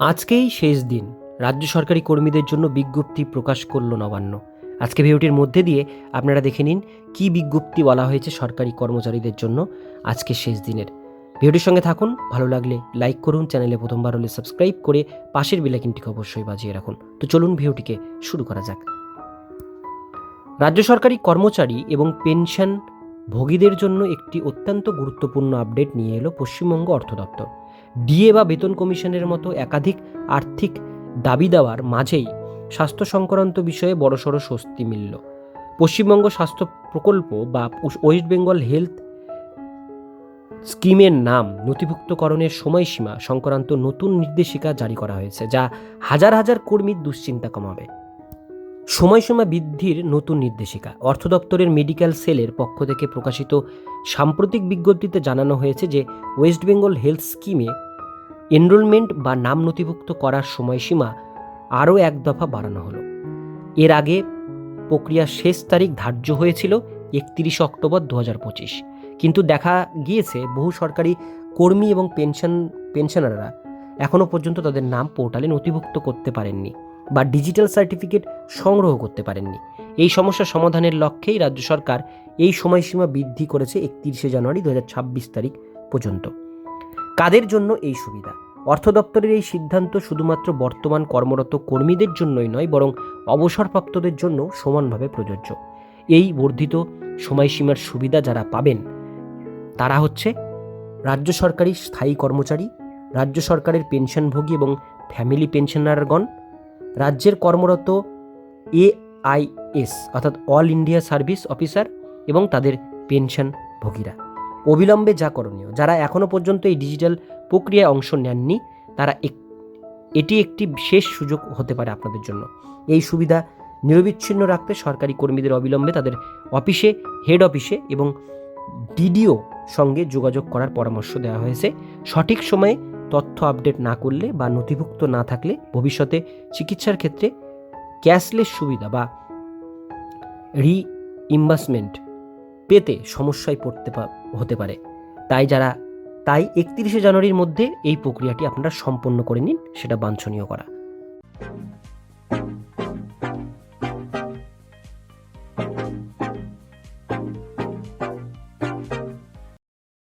আজকেই শেষ দিন। রাজ্য সরকারি কর্মীদের জন্য বিজ্ঞপ্তি প্রকাশ করল নবান্ন। আজকে ভিডিওটির মধ্যে দিয়ে আপনারা দেখে নিন, কী বিজ্ঞপ্তি বলা হয়েছে সরকারি কর্মচারীদের জন্য আজকে শেষ দিনের। ভিডিওটির সঙ্গে থাকুন, ভালো লাগলে লাইক করুন, চ্যানেলে প্রথমবার হলে সাবস্ক্রাইব করে পাশের বেলাইকিনটিকে অবশ্যই বাজিয়ে রাখুন। তো চলুন ভিডিওটিকে শুরু করা যাক। রাজ্য সরকারি কর্মচারী এবং পেনশন ভোগীদের জন্য একটি অত্যন্ত গুরুত্বপূর্ণ আপডেট নিয়ে এলো পশ্চিমবঙ্গ অর্থ দপ্তর। ডিএ বা বেতন কমিশনের মতো একাধিক আর্থিক দাবি দেওয়ার মাঝেই স্বাস্থ্য সংক্রান্ত বিষয়ে বড়সড় স্বস্তি মিলল। পশ্চিমবঙ্গ স্বাস্থ্য প্রকল্প বা ওয়েস্ট বেঙ্গল হেলথ স্কিমের নাম নথিভুক্তকরণের সময়সীমা সংক্রান্ত নতুন নির্দেশিকা জারি করা হয়েছে, যা হাজার হাজার কর্মীর দুশ্চিন্তা কমাবে। সময়সীমা বৃদ্ধির নতুন নির্দেশিকা। অর্থ দপ্তরের মেডিকেল সেলের পক্ষ থেকে প্রকাশিত সাম্প্রতিক বিজ্ঞপ্তিতে জানানো হয়েছে যে ওয়েস্ট বেঙ্গল হেলথ স্কিমে এনরোলমেন্ট বা নাম নথিভুক্ত করার সময়সীমা আরও এক দফা বাড়ানো হলো। এর আগে প্রক্রিয়ার শেষ তারিখ ধার্য হয়েছিল একত্রিশে অক্টোবর দু পঁচিশ। কিন্তু দেখা গিয়েছে বহু সরকারি কর্মী এবং পেনশন, পেনশনাররা এখনও পর্যন্ত তাদের নাম পোর্টালে নথিভুক্ত করতে পারেননি বা ডিজিটাল সার্টিফিকেট সংগ্রহ করতে পারেননি। এই সমস্যা সমাধানের লক্ষ্যেই রাজ্য সরকার এই সময়সীমা বৃদ্ধি করেছে একত্রিশে জানুয়ারি দু হাজার ছাব্বিশ তারিখ পর্যন্ত। কাদের জন্য এই সুবিধা? অর্থ দপ্তরের এই সিদ্ধান্ত শুধুমাত্র বর্তমান কর্মরত কর্মীদের জন্যই নয়, বরং অবসরপ্রাপ্তদের জন্য সমানভাবে প্রযোজ্য। এই বর্ধিত সময়সীমার সুবিধা যারা পাবেন, তারা হচ্ছে রাজ্য সরকারি স্থায়ী কর্মচারী, রাজ্য সরকারের পেনশনভোগী এবং ফ্যামিলি পেনশনারগণ, রাজ্যের কর্মরত এআইএস অর্থাৎ অল ইন্ডিয়া সার্ভিস অফিসার এবং তাদের পেনশনভোগীরা। অবিলম্বে যা করণীয়। যারা এখনও পর্যন্ত এই ডিজিটাল প্রক্রিয়ায় অংশ নেননি, তারা এটি একটি শেষ সুযোগ হতে পারে আপনাদের জন্য। এই সুবিধা নিরবিচ্ছিন্ন রাখতে সরকারি কর্মীদের অবিলম্বে তাদের অফিসে হেড অফিসে এবং ডিডিও সঙ্গে যোগাযোগ করার পরামর্শ দেওয়া হয়েছে। সঠিক সময়ে তথ্য আপডেট না করলে বা নথিভুক্ত না থাকলে ভবিষ্যতে চিকিৎসার ক্ষেত্রে ক্যাশলেস সুবিধা বা রিইম্বার্সমেন্ট পেতে সমস্যায় পড়তে হতে পারে। তাই যারা, তাই একত্রিশে জানুয়ারির মধ্যে এই প্রক্রিয়াটি আপনারা সম্পন্ন করে নিন, সেটা বাঞ্ছনীয় করা।